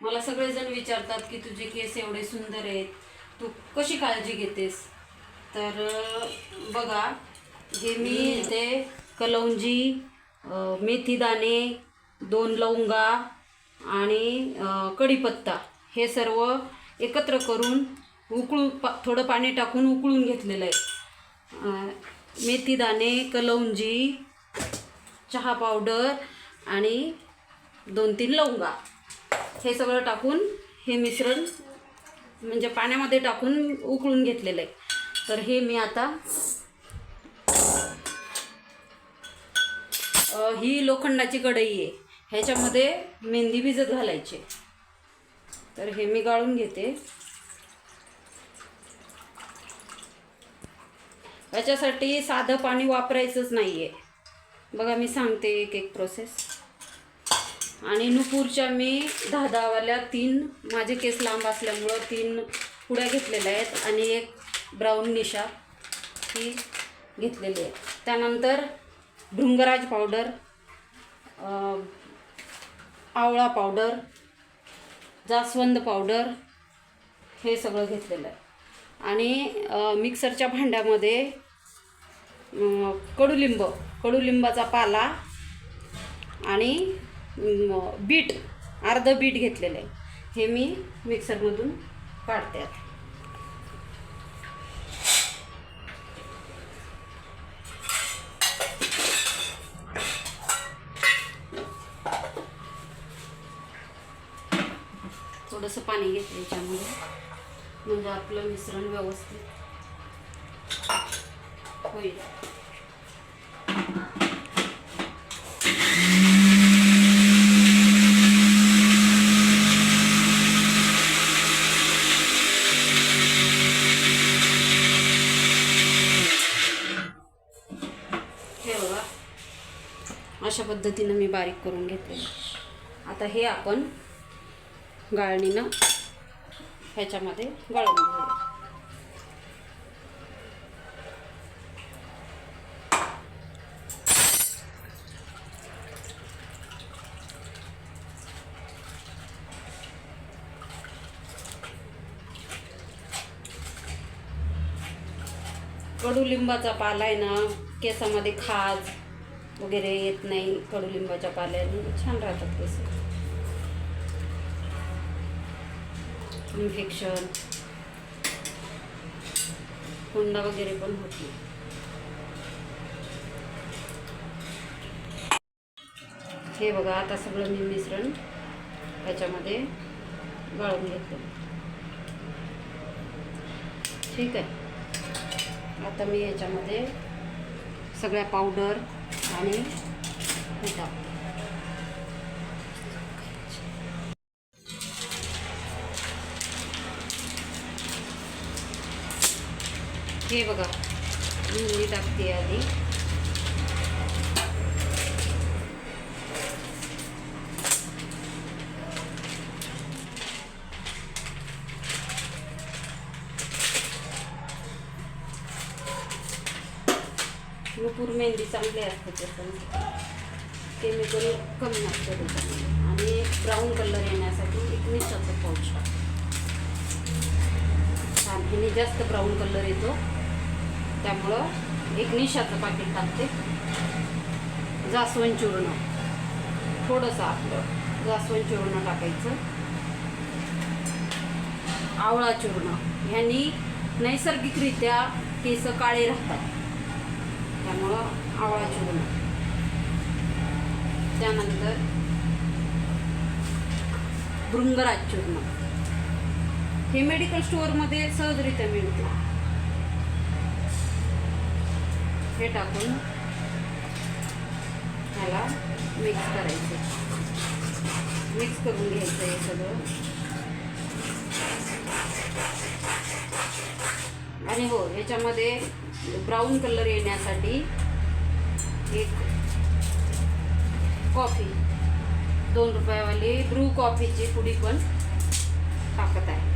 मला सगळेजण विचारतात की तुझे केस एवढे सुंदर आहेत तू कशी काळजी घेतेस? तर बघा हे मी ते कलौंजी मेथीदाणे दोन लवंगा आणि कढीपत्ता हे सर्व एकत्र करून उकळून पा थोडं पाणी टाकून उकळून घेतलेलं आहे. मेथीदाणे कलौंजी चहा पावडर आणि दोन तीन लवंगा. हे सगळं टाकून हे मिश्रण म्हणजे पाण्यामध्ये टाकून उकळून घेतलेलं आहे. तर हे मी आता ही लोखंडाची कढई आहे. ह्याच्यामध्ये मेहंदी भिजत घालायची तर हे मी गाळून घेते. याच्यासाठी साधं पाणी वापरायचंच नाही आहे बघा मी सांगते एक एक प्रोसेस आणि नुपूरच्या मी दहा दहावाल्या तीन माझे केस लांब असल्यामुळं तीन पुड्या घेतलेल्या आहेत आणि एक ब्राऊन निशा ही घेतलेली आहे. त्यानंतर भृंगराज पावडर आवळा पावडर जास्वंद पावडर हे सगळं घेतलेलं आहे. आणि मिक्सरच्या भांड्यामध्ये कडुलिंब कडुलिंबाचा पाला आणि बीट अर्धं बीट घेतलेलं आहे. हे मी मिक्सरमधून काढते आता. थोडंसं पाणी घेतलं याच्यामध्ये. म्हणजे आपलं मिश्रण व्यवस्थित होईल हे बघा अशा पद्धतीनं मी बारीक करून घेतले आता हे आपण गाळणीनं ह्याच्यामध्ये गाळून घेऊया. कडुलिंबाचा पाला आहे ना केसामध्ये खाज वगैरे येत नाही कडुलिंबाच्या पाल्याने छान राहतात केस इन्फेक्शन हुंडा वगैरे पण होती हे बघा आता सगळं मी मिश्रण याच्यामध्ये गाळून घेतलं ठीक आहे. आता मी याच्यामध्ये सगळ्या पावडर आणि हे टाकते हे बघा मी टाकते आधी नुपूर मेहंदी चांगली असते त्याच्यामध्ये केमिकल कमी असतं त्याच्यामध्ये आणि ब्राऊन कलर येण्यासाठी एक मिरच्याचं पाऊच टाकतो छान जास्त ब्राऊन कलर येतो. त्यामुळं एक निशाचं पाकिट टाकते. जास्वंद चूर्ण. थोडंसं आपलं जास्वंद चूर्ण टाकायचं. आवळा चूर्ण. ह्यांनी नैसर्गिकरित्या केस काळे राहतात. त्यामुळं आवळा चूर्ण त्यानंतर भृंगराज चूर्ण हे मेडिकल स्टोअरमध्ये सहजरित्या मिळते. हे टाकून ह्याला मिक्स करायचं. मिक्स करून घ्यायचं हे सगळं. आणि हो याच्यामध्ये ब्राऊन कलर येण्यासाठी एक कॉफी दोन रुपयावाली ब्रू कॉफीची पुडी पण टाकत आहे.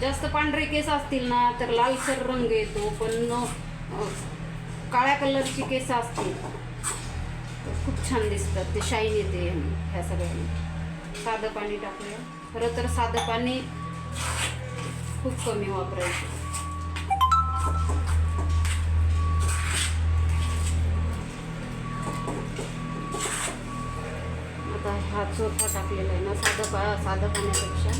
जास्त पांढरे केस असतील ना तर लालसर रंग येतो पण काळ्या कलरची केस असतील खूप छान दिसतात. ते शाईन येते ह्या सगळ्यांनी. साधं पाणी टाकूया. खरं तर साधं पाणी खूप कमी वापरायचं. आता हा चोथा टाकलेला आहे ना साधं पा साधं पाण्यापेक्षा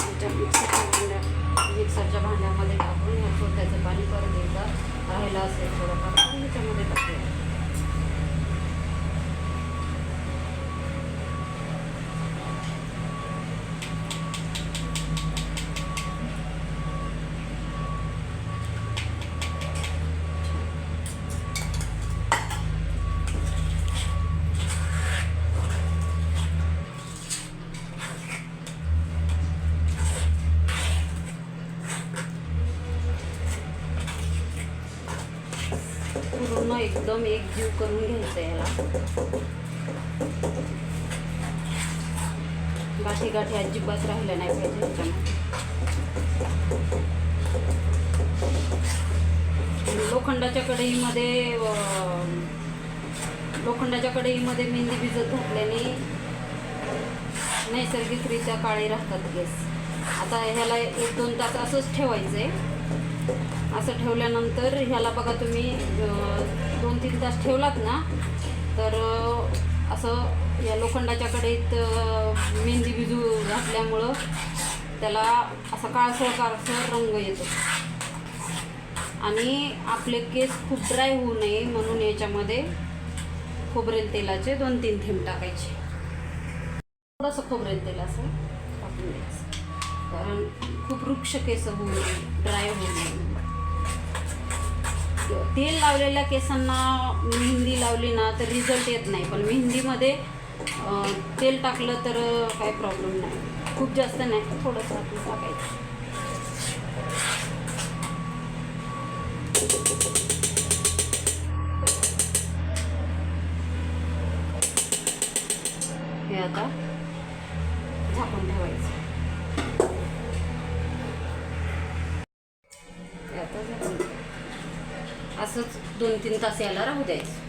आमच्या मिक्सरच्या भांड्या मिक्सरच्या भांड्यामध्ये टाकून ह्या चोथ्याचं पाणी परत एकदा राहिलं असेल थोडंफार तर ह्याच्यामध्ये टाकूया पूर्ण एकदम एक जीव करून घ्यायचं ह्याला गाठी गाठी अजिबात राहिल्या नाही पाहिजे ह्याच्यामध्ये. लोखंडाच्या कढईमध्ये लोखंडाच्या कढईमध्ये मेहंदी भिजत घातल्याने नैसर्गिकरित्या काळे राहतात गॅस. आता ह्याला एक दोन तास असंच ठेवायचं आहे असं ठेवल्यानंतर ह्याला बघा तुम्ही दोन तीन तास ठेवलात ना तर असं या लोखंडाच्या कडेत मेहंदी भिजू घातल्यामुळं त्याला असा काळसर काळसर रंग येतो. आणि आपले केस खूप ड्राय होऊ नये म्हणून याच्यामध्ये खोबरेल तेलाचे दोन तीन थेंब टाकायचे. थोडंसं खोबरेल तेल असं टाकून द्यायचं. कारण खूप वृक्ष केस होऊ नये ड्राय होऊ नये तेल लावलेल्या केसांना मेहंदी लावली ना तर रिझल्ट येत नाही. पण मेहंदीमध्ये तेल टाकलं तर काही प्रॉब्लेम नाही. खूप जास्त नाही थोडंसं आपण टाकायचं. हे आता झाकून ठेवायचं. असंच दोन तीन तास याला राहू द्यायचं.